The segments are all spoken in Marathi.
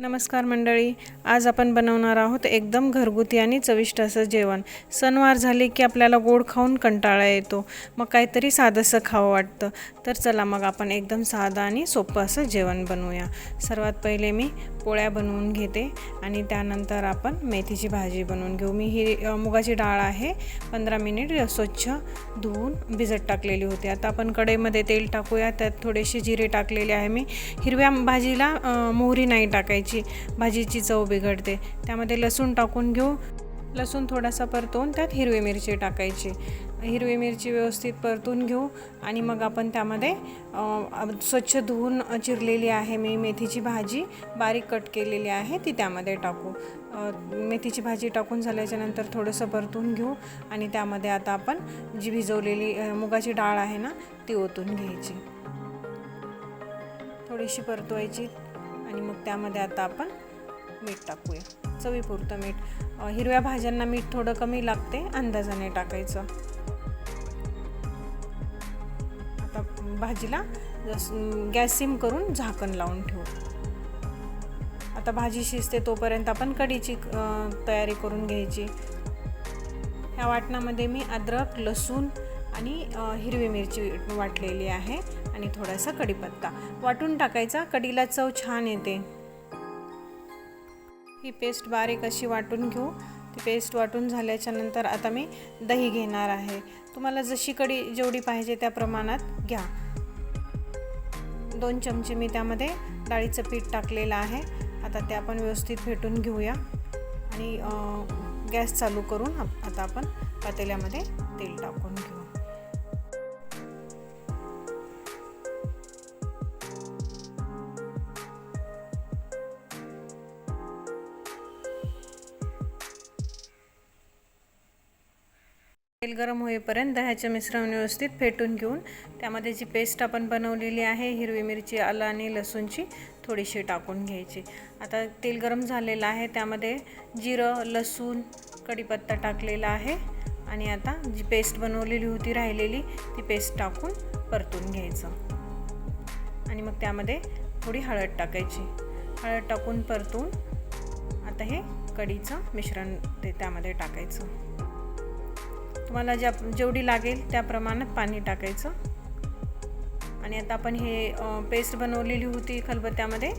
नमस्कार मंडळी आज आपण बनवणार आहोत एकदम घरगुती आणि चविष्ट असं जेवण. सणवार झाले की आपल्याला गोड खाऊन कंटाळा येतो. मग काहीतरी साधंसं खावं वाटतं. तर चला मग आपण एकदम साधं आणि सोपं असं जेवण बनवूया. सर्वात पहिले मी पोळ्या बनवून घेते आणि त्यानंतर आपण मेथीची भाजी बनवून घेऊ. मी ही मुगाची डाळ आहे पंधरा मिनिट स्वच्छ धुवून भिजत टाकलेली होती. आता आपण कढईमध्ये तेल टाकूया. त्यात थोडेसे जिरे टाकलेले आहे मी. हिरव्या भाजीला मोहरी नाही टाकायची. भाजीची चव बिघडते. त्यामध्ये लसूण टाकून घेऊ. लसूण थोडासा परतवून त्यात हिरवी मिरची टाकायची. हिरवी मिरची व्यवस्थित परतून घेऊ आणि मग आपण त्यामध्ये स्वच्छ धुवून चिरलेली आहे मी मेथीची भाजी बारीक कट केलेली आहे ती त्यामध्ये टाकू. मेथीची भाजी टाकून झाल्याच्यानंतर थोडंसं परतून घेऊ आणि त्यामध्ये आता आपण जी भिजवलेली मुगाची डाळ आहे ना ती ओतून घ्यायची. थोडीशी परतवायची. आणि मग त्यामध्ये आता आपण मीठ टाकूया. चवीपुरतं मीठ. हिरव्या भाज्यांना मीठ थोडं कमी लागते अंदाजाने टाकायचं. आता भाजीला गॅस सिम करून झाकण लावून ठेवू. आता भाजी शिजते तोपर्यंत आपण कढीची तयारी करून घ्यायची. ह्या वाटणामध्ये मी अद्रक लसूण आणि हिरवी मिरची वाटलेली आहे आणि थोडासा कढीपत्ता. वाटून टाकायचा कढीला चव छान येते. ही पेस्ट बारीक अशी वाटून घेऊ. ती पेस्ट वाटून झाल्याच्यानंतर आता मी दही घेणार आहे. तुम्हाला जशी कढी जेवढी पाहिजे त्या प्रमाणात घ्या. दोन चमचे मी त्यामध्ये डाळीचं पीठ टाकलेलं आहे. आता ते आपण व्यवस्थित फेटून घेऊया. आणि गॅस चालू करून आता आपण पातेल्यामध्ये तेल टाकून घेऊ. तेल गरम होईपर्यंत दह्याचे मिश्रण व्यवस्थित फेटून घेऊन त्यामध्ये जी पेस्ट आपण बनवलेली आहे हिरवी मिरची आलं आणि लसूणची थोडीशी टाकून घ्यायची. आता तेल गरम झालेलं आहे त्यामध्ये जिरं लसूण कढीपत्ता टाकलेला आहे आणि आता जी पेस्ट बनवलेली होती राहिलेली ती पेस्ट टाकून परतून घ्यायचं. आणि मग त्यामध्ये थोडी हळद टाकायची. हळद टाकून परतून आता हे कढीचं मिश्रण ते त्यामध्ये टाकायचं. तुम्हाला ज्या जेवढी लागेल त्या प्रमाणात पाणी टाकायचं. आणि आता आपण हे पेस्ट बनवलेली होती खलबत्त्यामध्ये.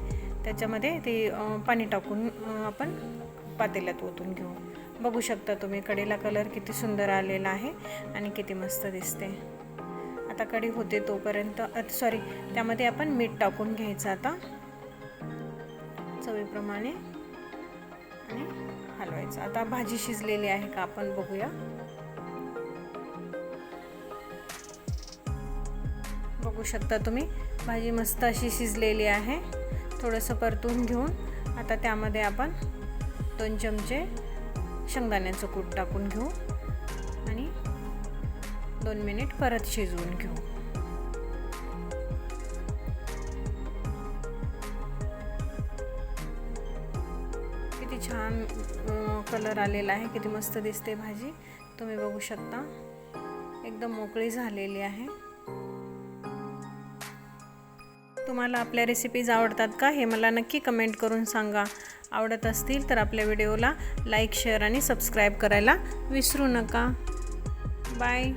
त्याच्यामध्ये ते पाणी टाकून आपण पातेल्यात ओतून घेऊ. बघू शकता तुम्ही कडेला कलर किती सुंदर आलेला आहे आणि किती मस्त दिसते. आता कडी होते तोपर्यंत सॉरी त्यामध्ये आपण मीठ टाकून घ्यायचं आता. चवीप्रमाणे आणि हलवायचं. आता भाजी शिजलेली आहे का आपण बघूया. बघू शकता तुम्ही. भाजी मस्त अशी शिजलेली आहे. थोडंसं परतून घेऊन आता त्यामध्ये आपण दोन चमचे शेंगदाण्याचं कूट टाकून घेऊ आणि दोन मिनिट परत शिजवून घेऊ. किती छान कलर आलेला आहे. किती मस्त दिसते भाजी. तुम्ही बघू शकता. एकदम मोकळी झालेली आहे. तुम्हाला आपल्या रेसिपीज आवडतात का हे मला नक्की कमेंट करून सांगा. आवडत असतील तर आपल्या व्हिडिओला लाईक शेअर आणि सबस्क्राईब करायला विसरू नका. बाय